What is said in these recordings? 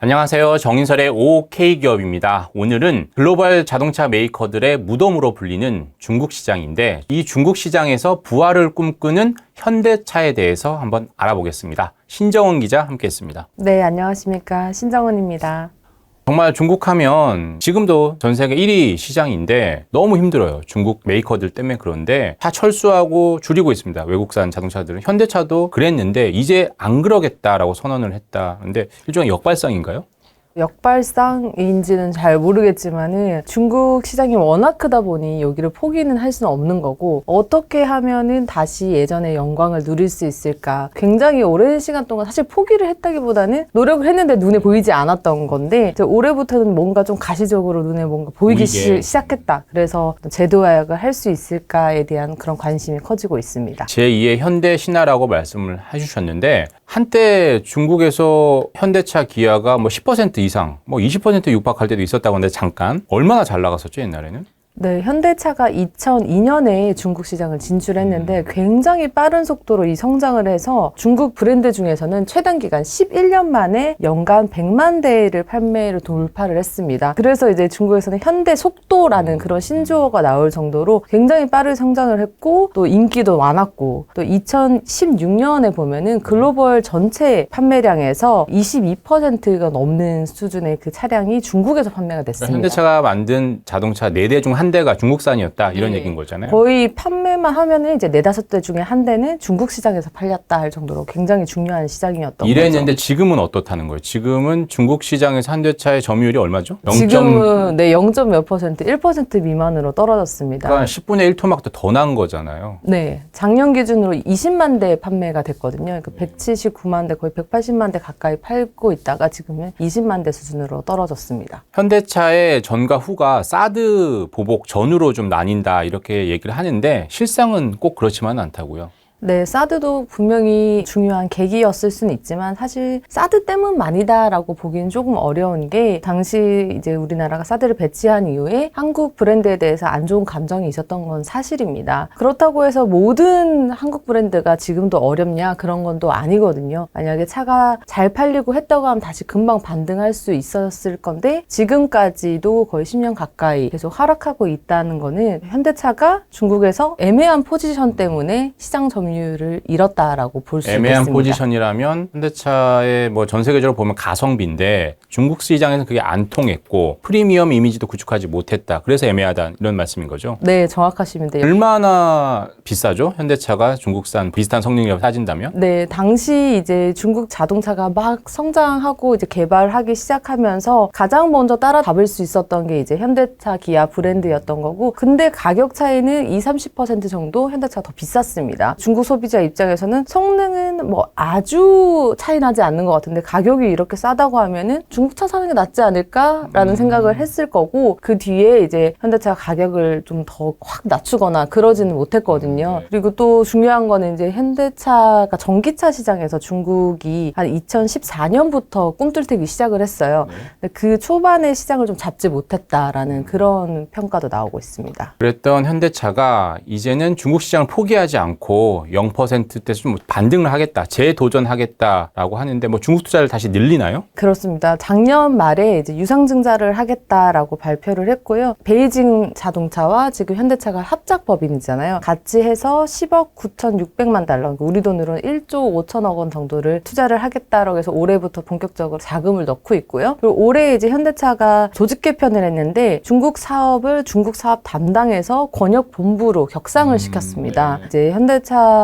안녕하세요. 정인설의 OK 기업입니다. 오늘은 글로벌 자동차 메이커들의 무덤으로 불리는 중국 시장인데 이 중국 시장에서 부활을 꿈꾸는 현대차에 대해서 한번 알아보겠습니다. 신정원 기자 함께 했습니다. 네, 안녕하십니까. 신정은입니다. 정말 중국 하면 지금도 전 세계 1위 시장인데 너무 힘들어요. 중국 메이커들 때문에 그런데 다 철수하고 줄이고 있습니다. 외국산 자동차들은. 현대차도 그랬는데 이제 안 그러겠다라고 선언을 했다. 근데 일종의 역발상인가요? 역발상인지는 잘 모르겠지만은 중국 시장이 워낙 크다 보니 여기를 포기는 할 수는 없는 거고 어떻게 하면은 다시 예전의 영광을 누릴 수 있을까 굉장히 오랜 시간 동안 사실 포기를 했다기보다는 노력을 했는데 눈에 보이지 않았던 건데 올해부터는 뭔가 좀 가시적으로 눈에 뭔가 보이기. 시, 시작했다 그래서 제도 화약을 할 수 있을까에 대한 그런 관심이 커지고 있습니다. 제2의 현대 신화라고 말씀을 해주셨는데 한때 중국에서 현대차 기아가 뭐 10% 이상, 뭐 20% 육박할 때도 있었다고 하는데 잠깐 얼마나 잘 나갔었죠 옛날에는? 네, 현대차가 2002년에 중국 시장을 진출했는데 굉장히 빠른 속도로 이 성장을 해서 중국 브랜드 중에서는 최단 기간 11년 만에 연간 100만 대를 판매를 돌파를 했습니다. 그래서 이제 중국에서는 현대 속도라는 그런 신조어가 나올 정도로 굉장히 빠르게 성장을 했고 또 인기도 많았고 또 2016년에 보면은 글로벌 전체 판매량에서 22%가 넘는 수준의 그 차량이 중국에서 판매가 됐습니다. 그러니까 현대차가 만든 자동차 4대 중 한 대가 중국산이었다 이런 네. 얘기인 거잖아요. 거의 판매만 하면은 이제 네다섯 대 중에 한 대는 중국 시장에서 팔렸다 할 정도로 굉장히 중요한 시장이었던 이랬는데 거죠. 지금은 어떻다는 거예요? 지금은 중국 시장에서 현대차의 점유율이 얼마죠? 0. 지금은 네 0. 몇 퍼센트, 1% 미만으로 떨어졌습니다. 그러니까 10분의 1 토막도 더 난 거잖아요. 네, 작년 기준으로 20만 대 판매가 됐거든요. 그 179만 대, 거의 180만 대 가까이 팔고 있다가 지금은 20만 대 수준으로 떨어졌습니다. 현대차의 전과 후가 사드 보복 전으로 좀 나뉜다 이렇게 얘기를 하는데 실상은 꼭 그렇지만은 않다고요. 네, 사드도 분명히 중요한 계기였을 수는 있지만 사실 사드 때문만이다라고 보기는 조금 어려운 게 당시 이제 우리나라가 사드를 배치한 이후에 한국 브랜드에 대해서 안 좋은 감정이 있었던 건 사실입니다. 그렇다고 해서 모든 한국 브랜드가 지금도 어렵냐 그런 건 또 아니거든요. 만약에 차가 잘 팔리고 했다고 하면 다시 금방 반등할 수 있었을 건데 지금까지도 거의 10년 가까이 계속 하락하고 있다는 거는 현대차가 중국에서 애매한 포지션 때문에 시장 점유 율을 잃었다라고 볼 수 있겠습니다. 애매한 포지션이라면 현대차의 뭐 전 세계적으로 보면 가성비인데 중국 시장에서는 그게 안 통했고 프리미엄 이미지도 구축하지 못했다. 그래서 애매하다 이런 말씀인 거죠. 네, 정확하시면 돼요. 얼마나 비싸죠? 현대차가 중국산 비슷한 성능을 따진다면? 네, 당시 이제 중국 자동차가 막 성장하고 이제 개발하기 시작하면서 가장 먼저 따라잡을 수 있었던 게 이제 현대차, 기아 브랜드였던 거고, 근데 가격 차이는 20, 30% 정도 현대차가 더 비쌌습니다. 중국 소비자 입장에서는 성능은 뭐 아주 차이 나지 않는 것 같은데 가격이 이렇게 싸다고 하면은 중국차 사는 게 낫지 않을까라는 생각을 했을 거고, 그 뒤에 이제 현대차가 가격을 좀 더 확 낮추거나 그러지는 못했거든요. 그리고 또 중요한 거는 이제 현대차가 전기차 시장에서 중국이 한 2014년부터 꿈틀대기 시작을 했어요. 근데 그 초반에 시장을 좀 잡지 못했다라는 그런 평가도 나오고 있습니다. 그랬던 현대차가 이제는 중국 시장을 포기하지 않고 0%대에서 좀 반등을 하겠다, 재도전하겠다라고 하는데 뭐 중국 투자를 다시 늘리나요? 그렇습니다. 작년 말에 이제 유상증자를 하겠다라고 발표를 했고요. 베이징 자동차와 지금 현대차가 합작 법인이잖아요. 같이 해서 10억 9,600만 달러, 그러니까 우리 돈으로는 1조 5천억 원 정도를 투자를 하겠다라고 해서 올해부터 본격적으로 자금을 넣고 있고요. 그리고 올해 이제 현대차가 조직 개편을 했는데 중국 사업을 중국 사업 담당에서 권역 본부로 격상을 시켰습니다. 이제 현대차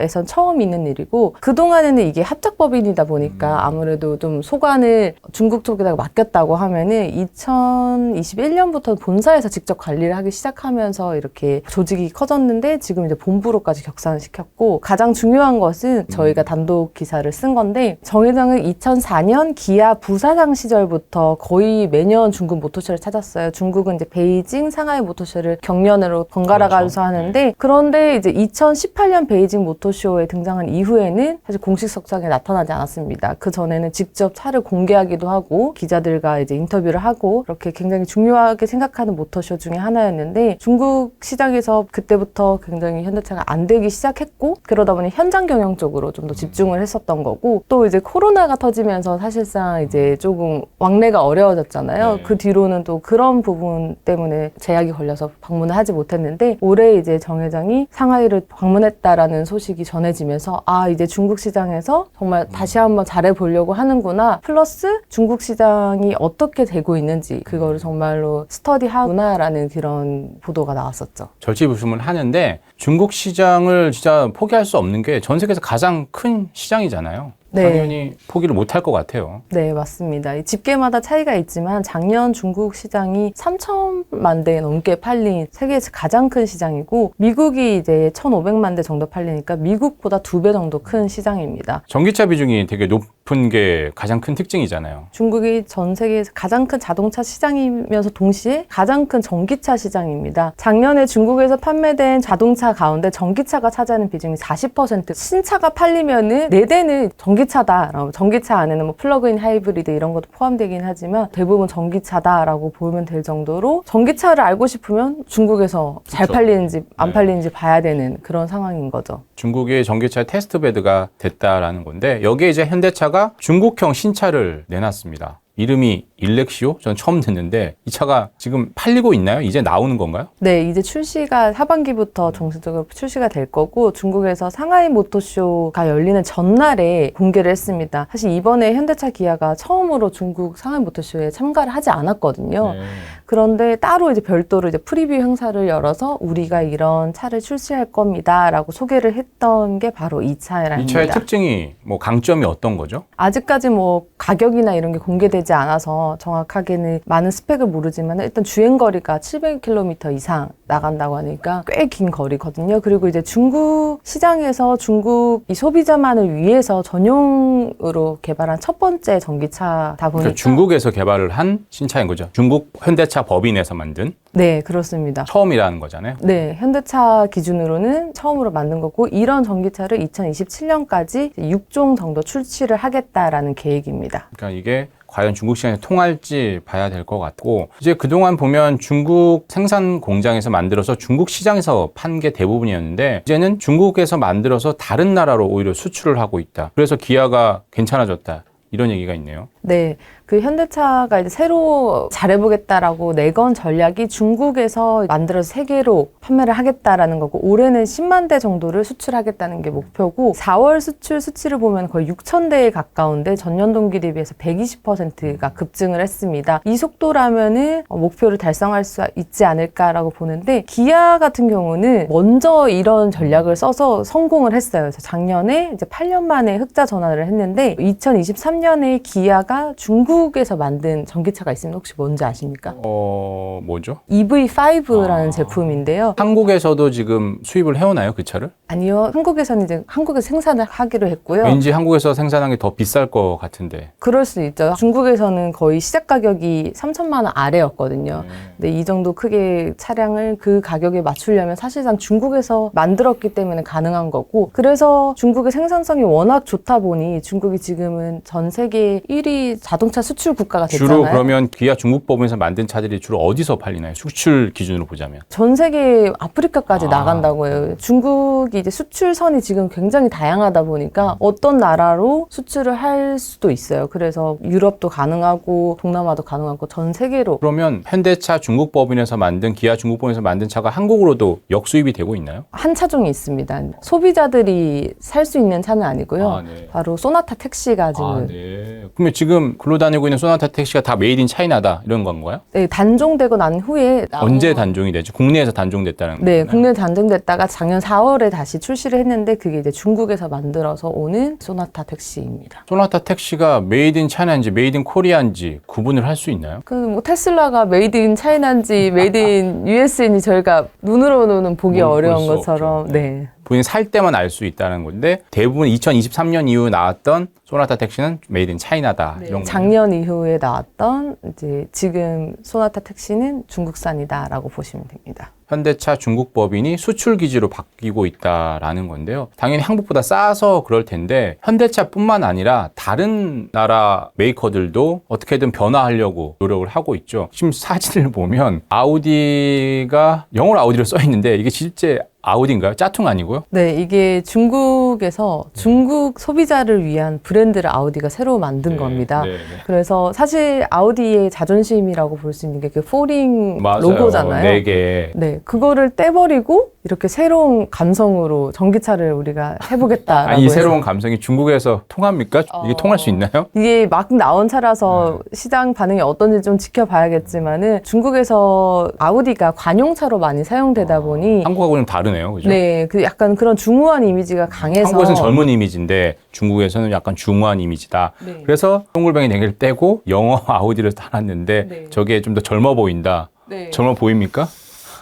에선 처음 있는 일이고 그동안에는 이게 합작법인이다 보니까 아무래도 좀 소관을 중국 쪽에다가 맡겼다고 하면은 2021년부터 본사에서 직접 관리를 하기 시작하면서 이렇게 조직이 커졌는데 지금 이제 본부로까지 격상을 시켰고 가장 중요한 것은 저희가 단독 기사를 쓴 건데 정 회장은 2004년 기아 부사장 시절부터 거의 매년 중국 모토쇼를 찾았어요. 중국은 이제 베이징, 상하이 모토쇼를 경년으로 번갈아 가면서 그렇죠. 하는데 그런데 이제 2018년 2018년 베이징 모터쇼에 등장한 이후에는 사실 공식 석상에 나타나지 않았습니다. 그 전에는 직접 차를 공개하기도 하고 기자들과 이제 인터뷰를 하고 그렇게 굉장히 중요하게 생각하는 모터쇼 중에 하나였는데 중국 시장에서 그때부터 굉장히 현대차가 안 되기 시작했고 그러다 보니 현장 경영 쪽으로 좀 더 집중을 했었던 거고 또 이제 코로나가 터지면서 사실상 이제 조금 왕래가 어려워졌잖아요. 네. 그 뒤로는 또 그런 부분 때문에 제약이 걸려서 방문을 하지 못했는데 올해 이제 정 회장이 상하이를 방문했다 라는 소식이 전해지면서 아 이제 중국 시장에서 정말 다시 한번 잘해 보려고 하는구나 플러스 중국 시장이 어떻게 되고 있는지 그거를 정말로 스터디하구나라는 그런 보도가 나왔었죠. 절치부심을 하는데 중국 시장을 진짜 포기할 수 없는 게 전 세계에서 가장 큰 시장이잖아요. 네. 당연히 포기를 못할 것 같아요. 네, 맞습니다. 이 집계마다 차이가 있지만 작년 중국 시장이 3천만 대 넘게 팔린 세계에서 가장 큰 시장이고 미국이 이제 1,500만 대 정도 팔리니까 미국보다 두 배 정도 큰 시장입니다. 전기차 비중이 되게 높 은 게 가장 큰 특징이잖아요. 중국이 전 세계에서 가장 큰 자동차 시장이면서 동시에 가장 큰 전기차 시장입니다. 작년에 중국에서 판매된 자동차 가운데 전기차가 차지하는 비중이 40%. 신차가 팔리면은 네 대는 전기차다라고 전기차 안에는 뭐 플러그인 하이브리드 이런 것도 포함되긴 하지만 대부분 전기차다라고 보면 될 정도로 전기차를 알고 싶으면 중국에서 잘 그쵸. 팔리는지 안 네. 팔리는지 봐야 되는 그런 상황인 거죠. 중국의 전기차 테스트베드가 됐다라는 건데 여기에 이제 현대차가 중국형 신차를 내놨습니다. 이름이 일렉시오? 전 처음 듣는데 이 차가 지금 팔리고 있나요? 이제 나오는 건가요? 네, 이제 출시가 하반기부터 정식적으로 출시가 될 거고 중국에서 상하이 모터쇼가 열리는 전날에 공개를 했습니다. 사실 이번에 현대차 기아가 처음으로 중국 상하이 모터쇼에 참가를 하지 않았거든요. 네. 그런데 따로 이제 별도로 이제 프리뷰 행사를 열어서 우리가 이런 차를 출시할 겁니다라고 소개를 했던 게 바로 이 차랍니다. 이 차의 특징이 뭐 강점이 어떤 거죠? 아직까지 뭐 가격이나 이런 게 공개되지 않아서 정확하게는 많은 스펙을 모르지만 일단 주행 거리가 700km 이상 나간다고 하니까 꽤 긴 거리거든요. 그리고 이제 중국 시장에서 중국 이 소비자만을 위해서 전용으로 개발한 첫 번째 전기차다 보니까 그러니까 중국에서 개발을 한 신차인 거죠. 중국 현대차 법인에서 만든 네 그렇습니다. 처음이라는 거잖아요. 네, 현대차 기준으로는 처음으로 만든 거고 이런 전기차를 2027년까지 6종 정도 출시를 하겠다라는 계획입니다. 그러니까 이게 과연 중국 시장에 통할지 봐야 될 것 같고 이제 그동안 보면 중국 생산 공장에서 만들어서 중국 시장에서 판 게 대부분이었는데 이제는 중국에서 만들어서 다른 나라로 오히려 수출을 하고 있다. 그래서 기아가 괜찮아졌다. 이런 얘기가 있네요. 네, 그 현대차가 이제 새로 잘해보겠다라고 내건 전략이 중국에서 만들어서 세계로 판매를 하겠다라는 거고 올해는 10만 대 정도를 수출하겠다는 게 목표고 4월 수출 수치를 보면 거의 6천 대에 가까운데 전년 동기 대비해서 120%가 급증을 했습니다. 이 속도라면은 어, 목표를 달성할 수 있지 않을까라고 보는데 기아 같은 경우는 먼저 이런 전략을 써서 성공을 했어요. 그래서 작년에 이제 8년 만에 흑자 전환을 했는데 2023년에 기아가 중국에서 만든 전기차가 있으면 혹시 뭔지 아십니까? 어, 뭐죠? EV5라는 아. 제품인데요. 한국에서도 지금 수입을 해오나요, 그 차를? 아니요. 한국에서는 이제 한국에서 생산을 하기로 했고요. 왠지 한국에서 생산한 게 더 비쌀 것 같은데. 그럴 수 있죠. 중국에서는 거의 시작 가격이 3천만 원 아래였거든요. 근데 이 정도 크게 차량을 그 가격에 맞추려면 사실상 중국에서 만들었기 때문에 가능한 거고 그래서 중국의 생산성이 워낙 좋다 보니 중국이 지금은 전 세계 1위 자동차 수출 국가가 됐잖아요. 주로 그러면 기아 중국 법인에서 만든 차들이 주로 어디서 팔리나요? 수출 기준으로 보자면. 전 세계 아프리카까지 아. 나간다고 해요. 중국이 이제 수출선이 지금 굉장히 다양하다 보니까 어떤 나라로 수출을 할 수도 있어요. 그래서 유럽도 가능하고 동남아도 가능하고 전 세계로 그러면 현대차 중국 법인에서 만든 기아 중국 법인에서 만든 차가 한국으로도 역수입이 되고 있나요? 한 차종이 있습니다. 소비자들이 살 수 있는 차는 아니고요. 아, 네. 바로 소나타 택시가 지금 아, 네. 그러면 지금 굴러다니고 있는 소나타 택시가 다 메이드 인 차이나다 이런 건가요? 네, 단종되고 난 후에 나온 언제 거- 단종이 되죠? 국내에서 단종됐다는 네, 거예요? 국내 단종됐다가 작년 4월에 다시 출시를 했는데 그게 이제 중국에서 만들어서 오는 소나타 택시입니다. 소나타 택시가 메이드 인 차이나인지 메이드 인 코리아인지 구분을 할 수 있나요? 그 뭐 테슬라가 메이드 인 차이나인지 메이드 인 US인지 저희가 눈으로는 보기 뭘 어려운 볼수 것처럼 없죠. 네. 본인이 살 때만 알 수 있다는 건데 대부분 2023년 이후 나왔던 소나타 택시는 메이드 인 차이나다 이런 거. 네, 작년 이후에 나왔던 이제 지금 소나타 택시는 중국산이다라고 보시면 됩니다. 현대차 중국 법인이 수출 기지로 바뀌고 있다라는 건데요. 당연히 한국보다 싸서 그럴 텐데 현대차뿐만 아니라 다른 나라 메이커들도 어떻게든 변화하려고 노력을 하고 있죠. 지금 사진을 보면 아우디가 영어로 아우디로 써 있는데 이게 실제 아우디인가요? 짜퉁 아니고요? 네, 이게 중국에서 중국 소비자를 위한 브랜드를 아우디가 새로 만든 겁니다. 네, 네. 그래서 사실 아우디의 자존심이라고 볼 수 있는 게 그 포링 맞아요. 로고잖아요. 네 개. 네, 그거를 떼버리고 이렇게 새로운 감성으로 전기차를 우리가 해보겠다라고 아니, 이 해서 새로운 감성이 중국에서 통합니까? 이게 어. 통할 수 있나요? 이게 막 나온 차라서 네. 시장 반응이 어떤지 좀 지켜봐야겠지만은 중국에서 아우디가 관용차로 많이 사용되다 보니 한국하고는 다 르네요. 그죠? 네, 그 약간 그런 중후한 이미지가 강해서 한국에서는 젊은 이미지인데 중국에서는 약간 중후한 이미지다. 네. 그래서 네 개를 떼고 영어 아우디를 달았는데 네. 저게 좀 더 젊어 보인다. 네. 젊어 보입니까?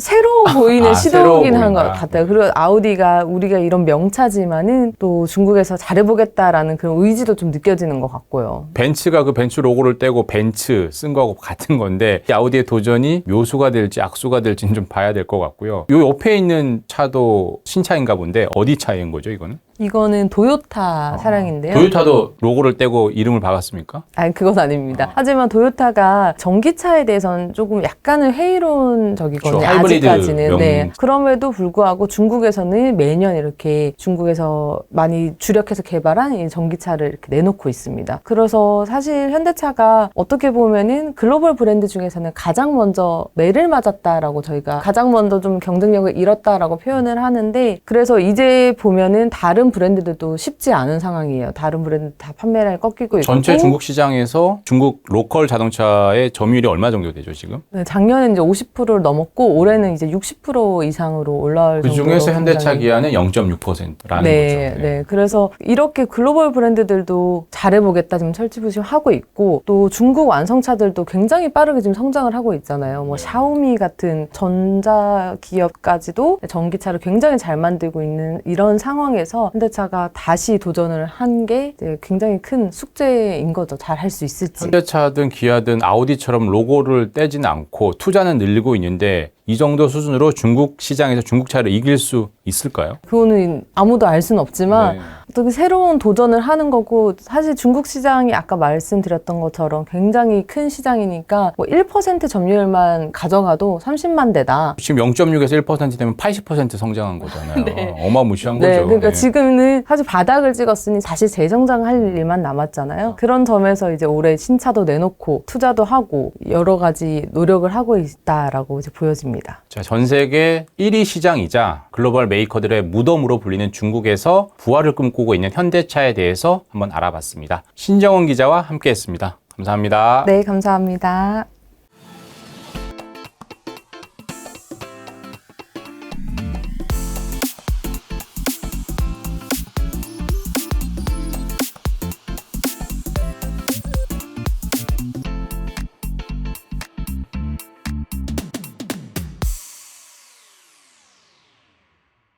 새로워 보이는 아, 시도이긴 한 것. 같아요. 그리고 아우디가 우리가 이런 명차지만은 또 중국에서 잘해보겠다라는 그런 의지도 좀 느껴지는 것 같고요. 벤츠가 그 벤츠 로고를 떼고 벤츠 쓴 거하고 같은 건데 이 아우디의 도전이 묘수가 될지 악수가 될지는 좀 봐야 될 것 같고요. 요 옆에 있는 차도 신차인가 본데 어디 차인 거죠, 이거는? 이거는 도요타 차량인데요. 아, 도요타도 로고를 떼고 이름을 박았습니까? 아니 그건 아닙니다. 아. 하지만 도요타가 전기차에 대해서는 조금 약간은 회의론적이거든요. 그렇죠. 하이브리드 아직까지는. 명- 네. 그럼에도 불구하고 중국에서는 매년 이렇게 중국에서 많이 주력해서 개발한 이 전기차를 이렇게 내놓고 있습니다. 그래서 사실 현대차가 어떻게 보면은 글로벌 브랜드 중에서는 가장 먼저 매를 맞았다라고 저희가 가장 먼저 좀 경쟁력을 잃었다라고 표현을 하는데 그래서 이제 보면은 다른 브랜드들도 쉽지 않은 상황이에요. 다른 브랜드 다 판매량이 꺾이고 있고 전체 중국 시장에서 중국 로컬 자동차의 점유율이 얼마 정도 되죠, 지금? 네, 작년에 이제 50%를 넘었고 올해는 이제 60% 이상으로 올라올 그 정도로 중에서 현대차 기아는 0.6%라는 네, 거죠. 네. 그래서 이렇게 글로벌 브랜드들도 잘해보겠다 지금 철지부심 하고 있고 또 중국 완성차들도 굉장히 빠르게 지금 성장을 하고 있잖아요. 뭐 네. 샤오미 같은 전자 기업까지도 전기차를 굉장히 잘 만들고 있는 이런 상황에서 현대차가 다시 도전을 한 게 굉장히 큰 숙제인 거죠. 잘 할 수 있을지. 현대차든 기아든 아우디처럼 로고를 떼지는 않고 투자는 늘리고 있는데 이 정도 수준으로 중국 시장에서 중국 차를 이길 수 있을까요? 그거는 아무도 알 수는 없지만 네. 어떻게 새로운 도전을 하는 거고 사실 중국 시장이 아까 말씀드렸던 것처럼 굉장히 큰 시장이니까 뭐 1% 점유율만 가져가도 30만 대다. 지금 0.6에서 1% 되면 80% 성장한 거잖아요. 네. 어마무시한 네, 거죠. 그러니까 네. 지금은 사실 바닥을 찍었으니 다시 재성장할 일만 남았잖아요. 그런 점에서 이제 올해 신차도 내놓고 투자도 하고 여러 가지 노력을 하고 있다라고 이제 보여집니다. 자, 전 세계 1위 시장이자 글로벌 메이커들의 무덤으로 불리는 중국에서 부활을 꿈 꾸고 있는 현대차에 대해서 한번 알아봤습니다. 신정원 기자와 함께 했습니다. 감사합니다. 네, 감사합니다.